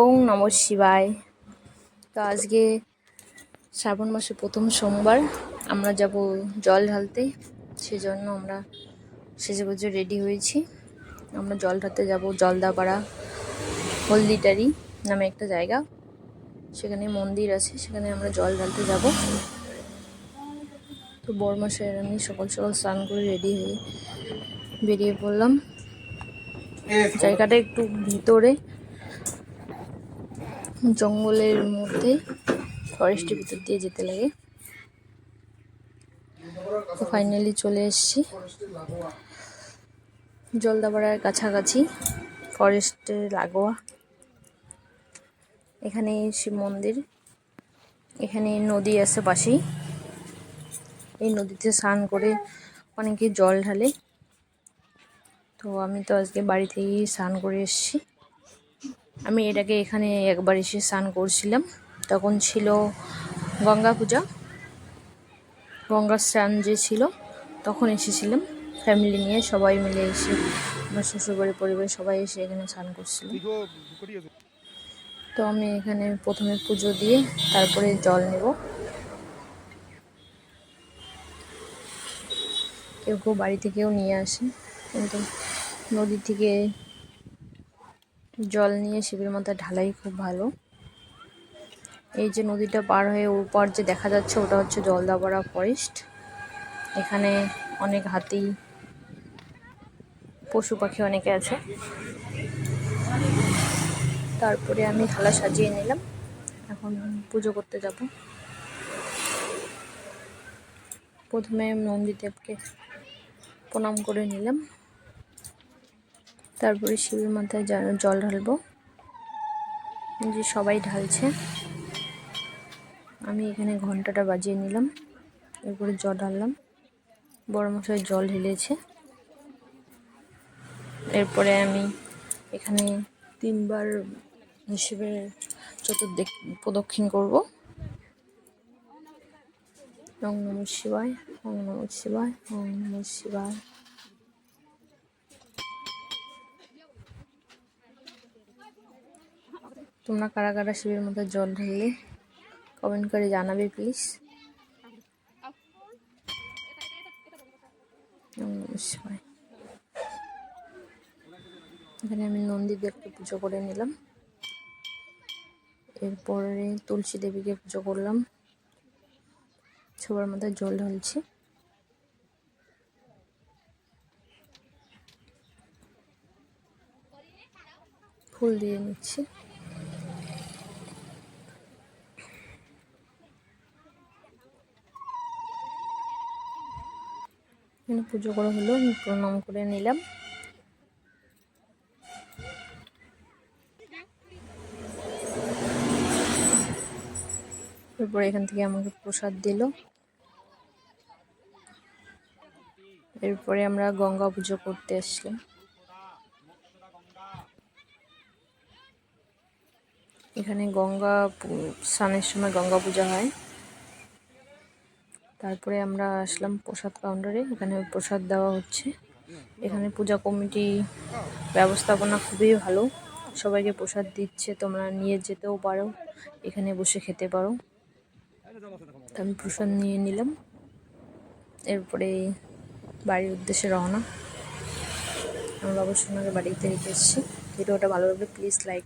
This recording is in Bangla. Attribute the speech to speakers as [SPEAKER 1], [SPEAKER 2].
[SPEAKER 1] ওং নম শিবায়। তো আজকে শ্রাবণ মাসে প্রথম সোমবার, আমরা যাব জল ঢালতে। সেজন্য আমরা সেজে গুজে রেডি হয়েছি। আমরা জল ঢালতে যাব জলদাপাড়া হলদিটারি নামে একটা জায়গা। সেখানে মন্দির আছে, সেখানে আমরা জল ঢালতে যাব। তো বরমাসের আমি সকাল সকাল স্নান করে রেডি হয়ে বেরিয়ে পড়লাম। জায়গাটা একটু ভিতরে। জঙ্গলের মধ্যে ফরেস্টের ভিতর দিয়ে যেতে লাগে। তো ফাইনালি চলে এসেছি। জলদাপাড়ার কাছাকাছি, ফরেস্টের লাগোয়া। এখানে শিব মন্দির, এখানে নদী আছে পাশেই। এই নদীতে স্নান করে অনেকে জল ঢালে। তো আমি তো আজকে বাড়ি থেকেই স্নান করে এসেছি। আমি এটাকে এখানে একবার এসে স্নান করছিলাম। তখন ছিল গঙ্গা পূজা। গঙ্গা স্নান যে ছিল, তখন এসেছিলাম। ফ্যামিলি নিয়ে সবাই মিলে এসে, আমার শ্বশুরবাড়ির পরিবারের সবাই এসে এখানে স্নান করছিল। তো আমি এখানে প্রথমে পুজো দিয়ে তারপরে জল নেব। কেউ কেউ বাড়ি থেকেও নিয়ে আসে, কিন্তু নদী থেকে জল নিয়ে শিবের মাথায় ঢালাই খুব ভালো। এই যে নদীটা পার হয়ে ওপার যে দেখা যাচ্ছে ওটা হচ্ছে জলদাপাড়া ফরেস্ট এখানে অনেক হাতি, পশু পাখি অনেকে আছে। তারপরে আমি থালা সাজিয়ে নিলাম। এখন পুজো করতে যাব। প্রথমে নন্দীদেবকে প্রণাম করে নিলাম। তারপরে শিবের মাথায় জল ঢালবো। যে সবাই ঢালছে। আমি এখানে ঘন্টাটা বাজিয়ে নিলাম। এরপরে জল ঢাললাম। বড় মশাই জল ঢেলেছে। এরপরে আমি এখানে তিনবার শিবের চতুর্দিক প্রদক্ষিণ করব। ওম নম শিবায়, ওম নম শিবায় নম শিবায়। তোমরা কারা কারা শিবের মধ্যে জল ঢাললে কমেন্ট করে জানাবে প্লিজ এখানে আমি নন্দীদেবকে পুজো করে নিলাম। এরপরে তুলসী দেবীকে পুজো করলাম। সবার মধ্যে জল ঢালছি। ফুল দিয়ে নিচ্ছি। এখানে পুজো করা হলো প্রণাম করে নিলাম। এরপর এখান থেকে আমাকে প্রসাদ দিল। এরপরে আমরা গঙ্গা পুজো করতে আসলাম। এখানে গঙ্গা স্নানের সময় গঙ্গা পূজা হয়। তারপরে আমরা আসলাম প্রসাদ কাউন্টারে এখানে প্রসাদ দেওয়া হচ্ছে। এখানে পূজা কমিটি ব্যবস্থাপনা খুবই ভালো। সবাইকে প্রসাদ দিচ্ছে, তোমরা নিয়ে যেতেও পারো। এখানে বসে খেতে পারো। আমি প্রসাদ নিয়ে নিলাম। এরপরে বাড়ির উদ্দেশ্যে রওনা। আমার বাবার সঙ্গে বাড়িতে রেখে এসেছি। ভিডিওটা ভালো লাগলে প্লিজ লাইক